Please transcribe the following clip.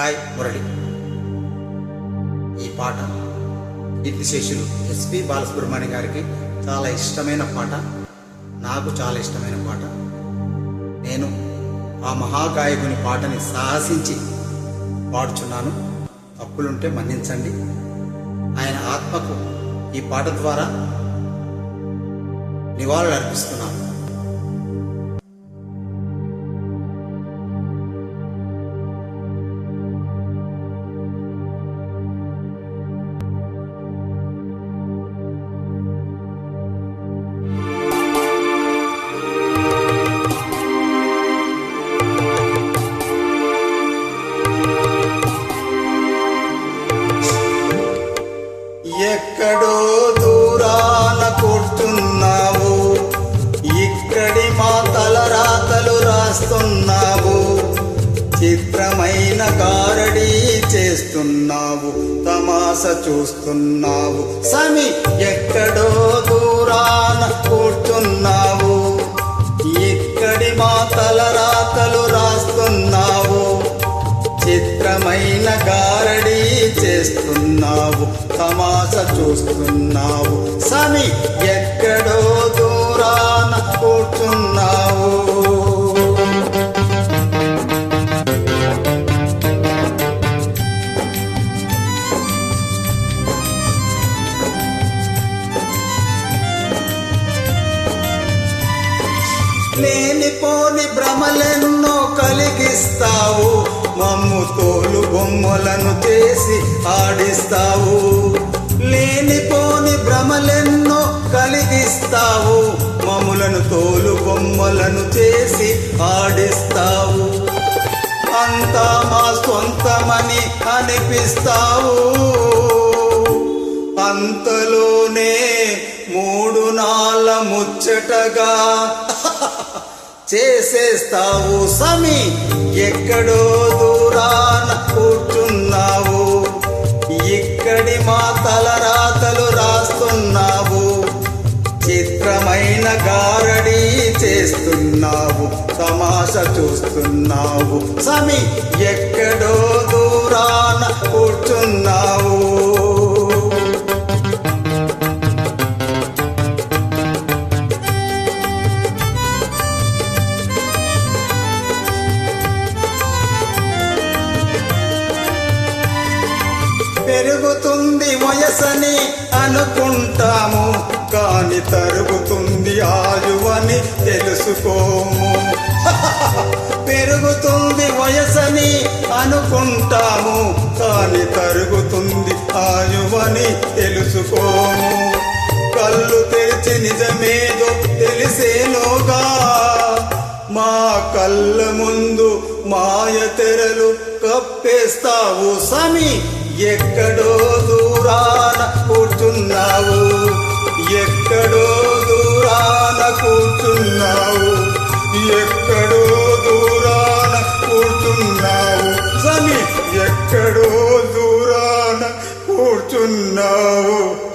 Hi Murali. ఈ పాట కీర్తిశేషులు ఎస్పి బాలసుబ్రహ్మణ్యం గారికి చాలా ఇష్టమైన పాట. నాకు చాలా ఇష్టమైన పాట. నేను ఆ మహాగాయకుని పాటని సాహసించి పాడుచున్నాను. తప్పులుంటే మన్నించండి. ఆయన ఆత్మకు ఈ పాట ద్వారా నివాళులు అర్పిస్తున్నాను రాస్తున్నావు చిత్రమైన కారడీ చేస్తున్నావు. తమాస చూస్తున్నావు. సమి ఎక్కడో దూరాన కూర్చున్నావు. ఇక్కడి మా తలరాతలు రాస్తున్నావు. చిత్రమైన గారడీ చేస్తున్నావు. తమాస చూస్తున్నావు. సమి ఎక్కడో దూరాన కూర్చున్నావు. లేనిపోని భ్రమలెన్నో కలిగిస్తావు. మమ్ము తోలు బొమ్మలను చేసి ఆడిస్తావు. లేనిపోని భ్రమలెన్నో కలిగిస్తావు. మమ్ములను తోలు బొమ్మలను చేసి ఆడిస్తావు. అంతా మా సొంతమని అనిపిస్తావు. అంతలోనే మూడు ముచ్చటగా చేసేస్తావు సమి. ఎక్కడో దూరాన కూర్చున్నావు. ఇక్కడి మా తలరాతలు రాస్తున్నావు. చిత్రమైన గారడి చేస్తున్నావు. తమాష చూస్తున్నావు. సమి ఎక్కడ పెరుగుతుంది వయసని అనుకుంటాము కాని తరుగుతుంది ఆయువని తెలుసుకోము. పెరుగుతుంది వయసని అనుకుంటాము కాని తరుగుతుంది ఆయువని తెలుసుకోము. కళ్ళు తెరిచి నిజమేదో తెలిసేలోగా మా కళ్ళ ముందు మాయ తెరలు కప్పేస్తావు సమీ ఎక్కడో దూరాన కూర్చున్నావు. ఎక్కడో దూరాన కూర్చున్నావు. ఎక్కడో దూరాన కూర్చున్నావు. సమీ ఎక్కడో దూరాన కూర్చున్నావు.